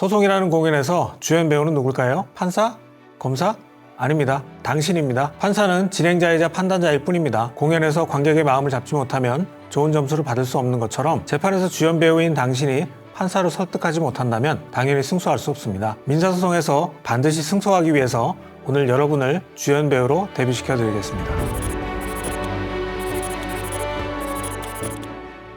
소송이라는 공연에서 주연 배우는 누굴까요? 판사? 검사? 아닙니다. 당신입니다. 판사는 진행자이자 판단자일 뿐입니다. 공연에서 관객의 마음을 잡지 못하면 좋은 점수를 받을 수 없는 것처럼 재판에서 주연 배우인 당신이 판사를 설득하지 못한다면 당연히 승소할 수 없습니다. 민사소송에서 반드시 승소하기 위해서 오늘 여러분을 주연 배우로 데뷔시켜 드리겠습니다.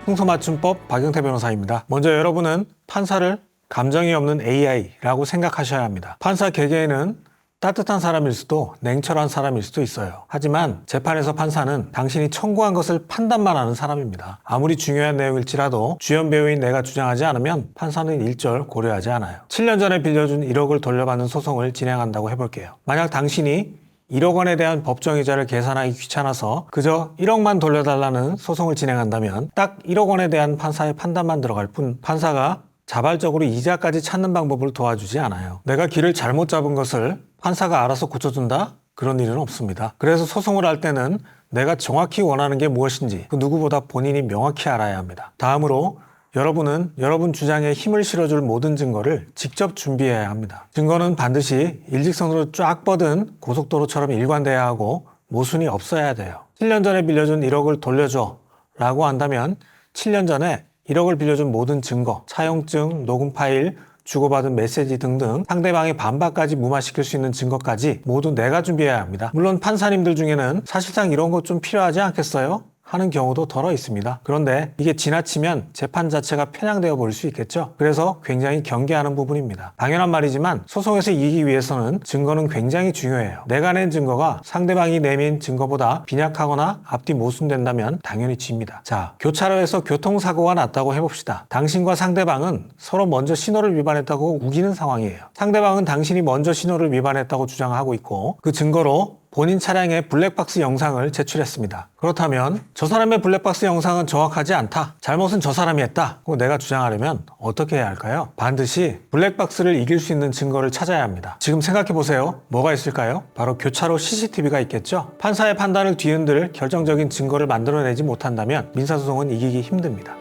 승소 맞춤법 박영태 변호사입니다. 먼저 여러분은 판사를 감정이 없는 AI라고 생각하셔야 합니다. 판사 개개인은 따뜻한 사람일 수도 냉철한 사람일 수도 있어요. 하지만 재판에서 판사는 당신이 청구한 것을 판단만 하는 사람입니다. 아무리 중요한 내용일지라도 주연 배우인 내가 주장하지 않으면 판사는 일절 고려하지 않아요. 7년 전에 빌려준 1억을 돌려받는 소송을 진행한다고 해볼게요. 만약 당신이 1억 원에 대한 법정이자를 계산하기 귀찮아서 그저 1억만 돌려달라는 소송을 진행한다면 딱 1억 원에 대한 판사의 판단만 들어갈 뿐 판사가 자발적으로 이자까지 찾는 방법을 도와주지 않아요. 내가 길을 잘못 잡은 것을 판사가 알아서 고쳐준다? 그런 일은 없습니다. 그래서 소송을 할 때는 내가 정확히 원하는 게 무엇인지 그 누구보다 본인이 명확히 알아야 합니다. 다음으로 여러분은 여러분 주장에 힘을 실어줄 모든 증거를 직접 준비해야 합니다. 증거는 반드시 일직선으로 쫙 뻗은 고속도로처럼 일관돼야 하고 모순이 없어야 돼요. 7년 전에 빌려준 1억을 돌려줘 라고 한다면 7년 전에 1억을 빌려준 모든 증거, 차용증, 녹음 파일, 주고받은 메시지 등등 상대방의 반박까지 무마시킬 수 있는 증거까지 모두 내가 준비해야 합니다. 물론 판사님들 중에는 사실상 이런 것 좀 필요하지 않겠어요? 하는 경우도 덜어 있습니다. 그런데 이게 지나치면 재판 자체가 편향되어 버릴 수 있겠죠. 그래서 굉장히 경계하는 부분입니다. 당연한 말이지만 소송에서 이기기 위해서는 증거는 굉장히 중요해요. 내가 낸 증거가 상대방이 내민 증거보다 빈약하거나 앞뒤 모순된다면 당연히 집니다. 자, 교차로에서 교통사고가 났다고 해봅시다. 당신과 상대방은 서로 먼저 신호를 위반했다고 우기는 상황이에요. 상대방은 당신이 먼저 신호를 위반했다고 주장하고 있고 그 증거로 본인 차량의 블랙박스 영상을 제출했습니다. 그렇다면 저 사람의 블랙박스 영상은 정확하지 않다. 잘못은 저 사람이 했다. 고 내가 주장하려면 어떻게 해야 할까요? 반드시 블랙박스를 이길 수 있는 증거를 찾아야 합니다. 지금 생각해 보세요. 뭐가 있을까요? 바로 교차로 CCTV가 있겠죠. 판사의 판단을 뒤흔들 결정적인 증거를 만들어내지 못한다면 민사소송은 이기기 힘듭니다.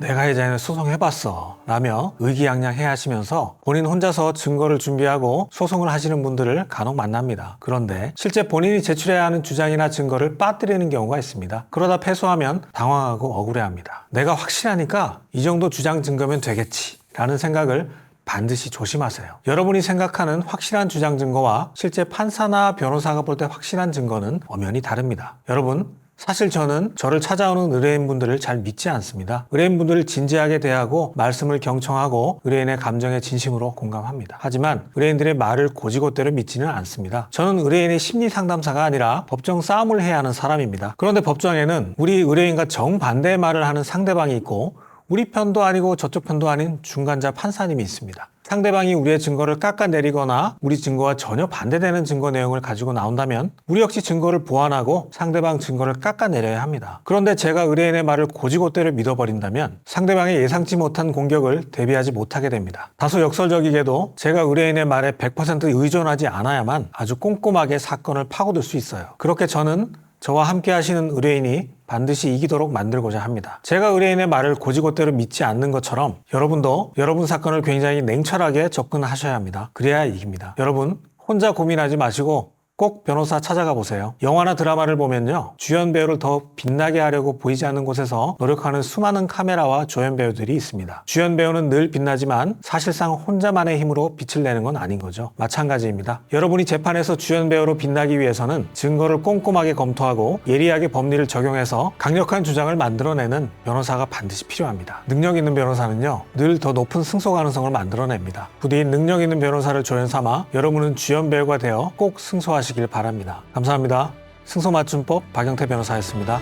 내가 예전에 소송해봤어 라며 의기양양해 하시면서 본인 혼자서 증거를 준비하고 소송을 하시는 분들을 간혹 만납니다. 그런데 실제 본인이 제출해야 하는 주장이나 증거를 빠뜨리는 경우가 있습니다. 그러다 패소하면 당황하고 억울해합니다. 내가 확실하니까 이 정도 주장 증거면 되겠지 라는 생각을 반드시 조심하세요. 여러분이 생각하는 확실한 주장 증거와 실제 판사나 변호사가 볼 때 확실한 증거는 엄연히 다릅니다. 여러분, 사실 저는 저를 찾아오는 의뢰인분들을 잘 믿지 않습니다. 의뢰인분들을 진지하게 대하고 말씀을 경청하고 의뢰인의 감정에 진심으로 공감합니다. 하지만 의뢰인들의 말을 고지고대로 믿지는 않습니다. 저는 의뢰인의 심리 상담사가 아니라 법정 싸움을 해야 하는 사람입니다. 그런데 법정에는 우리 의뢰인과 정반대의 말을 하는 상대방이 있고 우리 편도 아니고 저쪽 편도 아닌 중간자 판사님이 있습니다. 상대방이 우리의 증거를 깎아내리거나 우리 증거와 전혀 반대되는 증거 내용을 가지고 나온다면 우리 역시 증거를 보완하고 상대방 증거를 깎아내려야 합니다. 그런데 제가 의뢰인의 말을 고지고대로 믿어버린다면 상대방의 예상치 못한 공격을 대비하지 못하게 됩니다. 다소 역설적이게도 제가 의뢰인의 말에 100% 의존하지 않아야만 아주 꼼꼼하게 사건을 파고들 수 있어요. 그렇게 저는 저와 함께 하시는 의뢰인이 반드시 이기도록 만들고자 합니다. 제가 의뢰인의 말을 고지고대로 믿지 않는 것처럼 여러분도 여러분 사건을 굉장히 냉철하게 접근하셔야 합니다. 그래야 이깁니다. 여러분 혼자 고민하지 마시고 꼭 변호사 찾아가 보세요. 영화나 드라마를 보면요. 주연 배우를 더 빛나게 하려고 보이지 않는 곳에서 노력하는 수많은 카메라와 조연 배우들이 있습니다. 주연 배우는 늘 빛나지만 사실상 혼자만의 힘으로 빛을 내는 건 아닌 거죠. 마찬가지입니다. 여러분이 재판에서 주연 배우로 빛나기 위해서는 증거를 꼼꼼하게 검토하고 예리하게 법리를 적용해서 강력한 주장을 만들어내는 변호사가 반드시 필요합니다. 능력 있는 변호사는요. 늘 더 높은 승소 가능성을 만들어냅니다. 부디 능력 있는 변호사를 조연 삼아 여러분은 주연 배우가 되어 꼭 승소하시 길 바랍니다. 감사합니다. 승소 맞춤법 박영태 변호사였습니다.